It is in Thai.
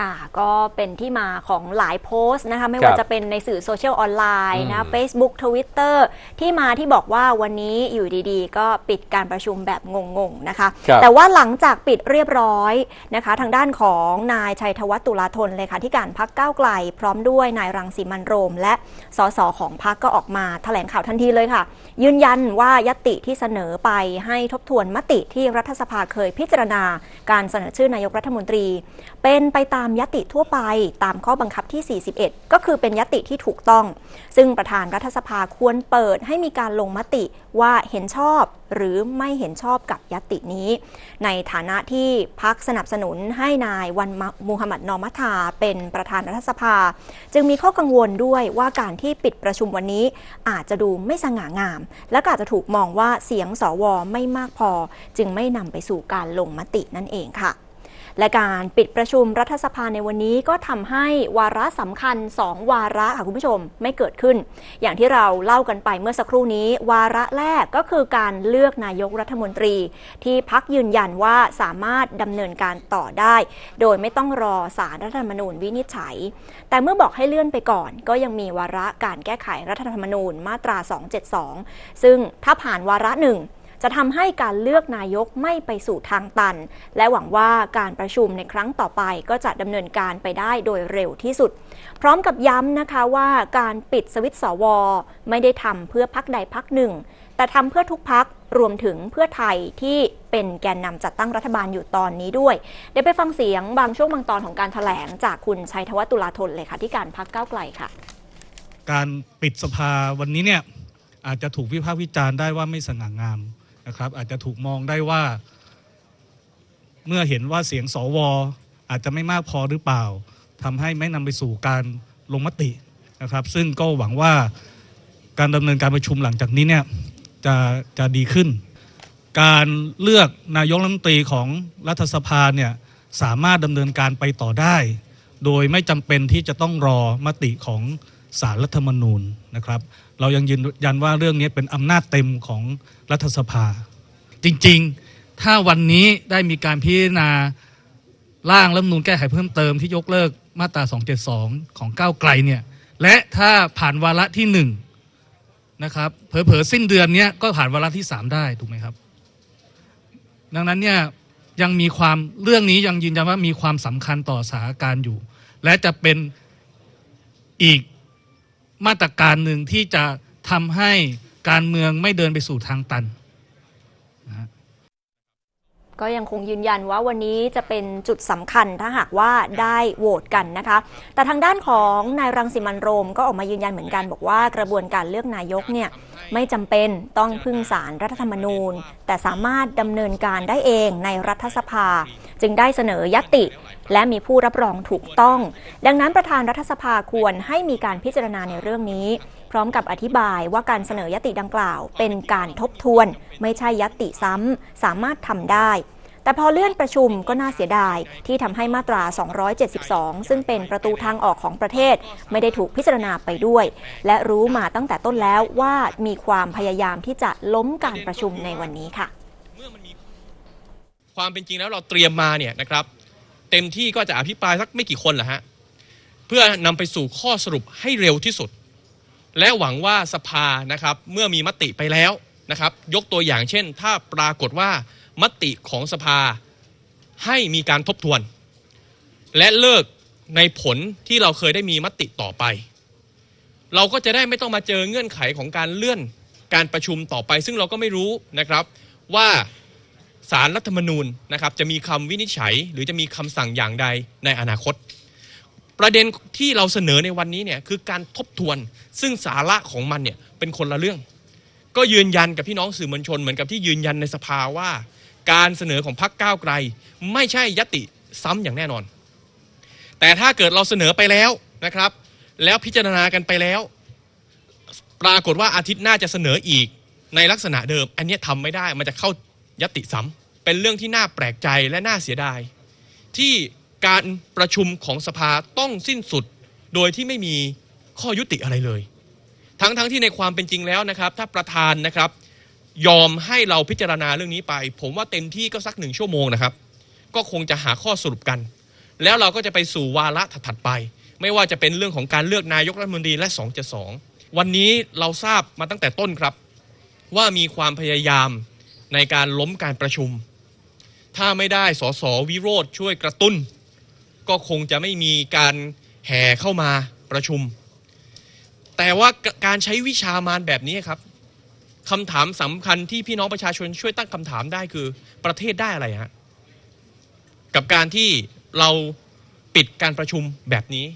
ค่ะ ก็เป็นที่มาของหลายโพสต์นะคะ ไม่ครัว่าบจะเป็นในสื่อโซเชียลออนไลน์นะอืม Facebook Twitter ที่มาที่บอกว่าวันนี้อยู่ดีๆ ก็ปิดการประชุมแบบงงๆนะคะครับแต่ว่าหลังจากปิดเรียบร้อยนะคะ ทางด้านของนายชัยธวัฒน์ตุลาธนเลยค่ะที่การพักก้าวไกล พร้อมด้วยนายรังสีมันโรม และสสของพักก็ออกมาแถลงข่าวทันทีเลยค่ะ ยืนยันว่ายติที่เสนอไปให้ทบทวนมติที่รัฐสภาเคยพิจารณา การเสนอชื่อนายกรัฐมนตรี เป็นไปตามยติทั่วไปตามข้อบังคับที่ 41 ก็คือเป็นยติที่ถูกต้อง ซึ่งประธานรัฐสภาควรเปิดให้มีการลงมติว่าเห็นชอบหรือไม่เห็นชอบกับยตินี้ ในฐานะที่พักสนับสนุนให้นายวันมูฮัมหมัดนอมัทาเป็นประธานรัฐสภา จึงมีข้อกังวลด้วยว่าการที่ปิดประชุมวันนี้อาจจะดูไม่สง่างาม และอาจจะถูกมองว่าเสียงสวไม่มากพอ จึงไม่นำไปสู่การลงมตินั่นเองค่ะ และการปิดประชุมรัฐสภาในวันนี้ก็ทำให้วาระสำคัญ 2 วาระค่ะคุณผู้ชมไม่เกิดขึ้น อย่างที่เราเล่ากันไปเมื่อสักครู่นี้ วาระแรกก็คือการเลือกนายกรัฐมนตรี ที่พักยืนยันว่าสามารถดำเนินการต่อได้ โดยไม่ต้องรอสารรัฐธรรมนูญวินิจฉัย แต่เมื่อบอกให้เลื่อนไปก่อน ก็ยังมีวาระการแก้ไขรัฐธรรมนูญมาตรา 272 ซึ่งถ้าผ่านวาระหนึ่ง จะทำให้การเลือกนายกไม่ไปสู่ทางตัน และหวังว่าการประชุมในครั้งต่อไปก็จะดำเนินการไปได้โดยเร็วที่สุด พร้อมกับย้ำนะคะว่าการปิดสวิตสว ไม่ได้ทำเพื่อพักใดพักหนึ่ง แต่ทำเพื่อทุกพักรวมถึงเพื่อไทยที่เป็นแกนนำจัดตั้งรัฐบาลอยู่ตอนนี้ด้วย เดี๋ยวไปฟังเสียงบางช่วงบางตอนของการถแถลงจากคุณชัยธวัฒตุลาธนเลยค่ะที่การพักเก้าไกลค่ะ การปิดสภาวันนี้เนี่ยอาจจะถูกวิพากษ์วิจารณ์ได้ว่าไม่สง่างาม นะครับ อาจจะถูกมองได้ว่า เมื่อเห็นว่าเสียงสวอาจจะไม่มากพอหรือเปล่าทำให้ไม่นำไปสู่การลงมตินะครับ ซึ่งก็หวังว่าการดำเนินการประชุมหลังจากนี้เนี่ยจะจะดีขึ้น การเลือกนายกรัฐมนตรีของรัฐสภาเนี่ยสามารถดำเนินการไปต่อได้ โดยไม่จำเป็นที่จะต้องรอมติของสารรัฐธรรมนูญนะครับ เรายังยืนยันว่าเรื่องนี้เป็นอำนาจเต็มของรัฐสภา จริงๆ ถ้าวันนี้ได้มีการพิจารณาร่างรัฐมนูญแก้ไขเพิ่มเติมที่ยกเลิกมาตรา 272 ของก้าวไกลเนี่ยและถ้าผ่านวาระที่หนึ่งนะครับเผลอๆสิ้นเดือนเนี้ยก็ผ่านวาระที่สามได้ถูกไหมครับ ดังนั้นเนี่ยยังมีความเรื่องนี้ยังยืนยันว่ามีความสำคัญต่อสถานการณ์อยู่ และจะเป็นอีก มาตรการหนึ่งที่จะทำให้การเมืองไม่เดินไปสู่ทางตัน ก็ยังคงยืนยันว่าวันนี้จะเป็นจุดสำคัญถ้าหากว่าได้โหวตกันนะคะ แต่ทางด้านของนายรังสิมันโรมก็ออกมายืนยันเหมือนกัน บอกว่ากระบวนการเลือกนายกเนี่ยไม่จำเป็นต้องพึ่งสารรัฐธรรมนูญ แต่สามารถดำเนินการได้เองในรัฐสภา จึงได้เสนอยติ และมีผู้รับรองถูกต้อง ดังนั้นประธานรัฐสภาควรให้มีการพิจารณาในเรื่องนี้ พร้อมกับอธิบายว่าการเสนอยติดังกล่าว เป็นการทบทวน ไม่ใช่ยติซ้ำ สามารถทำได้ แต่พอเลื่อนประชุมก็น่าเสียดาย ที่ทำให้มาตรา 272 ซึ่งเป็นประตูทางออกของประเทศ ไม่ได้ถูกพิจารณาไปด้วย และรู้มาตั้งแต่ต้นแล้วว่ามีความพยายามที่จะล้มการประชุมในวันนี้ค่ะความเป็นจริงแล้วเราเตรียมมาเนี่ยนะครับ เต็มที่ก็จะอภิปรายสักไม่กี่คนแหละฮะเพื่อนำไปสู่ข้อสรุปให้เร็วที่สุด และหวังว่าสภานะครับเมื่อมีมติไปแล้วนะครับยกตัวอย่างเช่น ถ้าปรากฏว่ามติของสภาให้มีการทบทวน และเลิกในผลที่เราเคยได้มีมติต่อไป เราก็จะได้ไม่ต้องมาเจอเงื่อนไขของการเลื่อนการประชุมต่อไป ซึ่งเราก็ไม่รู้นะครับว่าสารรัฐธรรมนูญนะครับจะมีคำวินิจฉัย หรือจะมีคำสั่งอย่างใดในอนาคต ประเด็นที่เราเสนอในวันนี้เนี่ยคือการทบทวนซึ่งสาระของมันเนี่ยเป็นคนละเรื่อง ก็ยืนยันกับพี่น้องสื่อมวลชน เหมือนกับที่ยืนยันในสภาว่า การเสนอของพรรคก้าวไกล ไม่ใช่ยติซ้ำอย่างแน่นอน แต่ถ้าเกิดเราเสนอไปแล้วนะครับ แล้วพิจารณากันไปแล้ว ปรากฏว่าอาทิตย์หน้าจะเสนออีกในลักษณะเดิม อันนี้ยทำไม่ได้มันจะเข้ายติซ้ำเป็นเรื่องที่น่าแปลกใจและน่าเสียดาย ที่ การประชุมของสภาต้องสิ้นสุด โดยที่ไม่มีข้อยุติอะไรเลย ทั้งทั้งที่ในความเป็นจริงแล้วนะครับ ถ้าประธานนะครับ ยอมให้เราพิจารณาเรื่องนี้ไป ผมว่าเต็มที่ก็สักหนึ่งชั่วโมงนะครับ ก็คงจะหาข้อสรุปกัน แล้วเราก็จะไปสู่วาระถัดไป ไม่ว่าจะเป็นเรื่องของการเลือกนายกรัฐมนตรีและ272วันนี้เราทราบมาตั้งแต่ต้นครับ ว่ามีความพยายามในการล้มการประชุม ถ้าไม่ได้สสวิโรธช่วยกระตุ้น ก็คงจะไม่มีการแห่เข้ามาประชุม แต่ว่าการใช้วิชามารแบบนี้ครับคำถามสำคัญที่พี่น้องประชาชนช่วยตั้งคำถามได้คือประเทศได้อะไรฮะกับการที่เราปิดการประชุมแบบนี้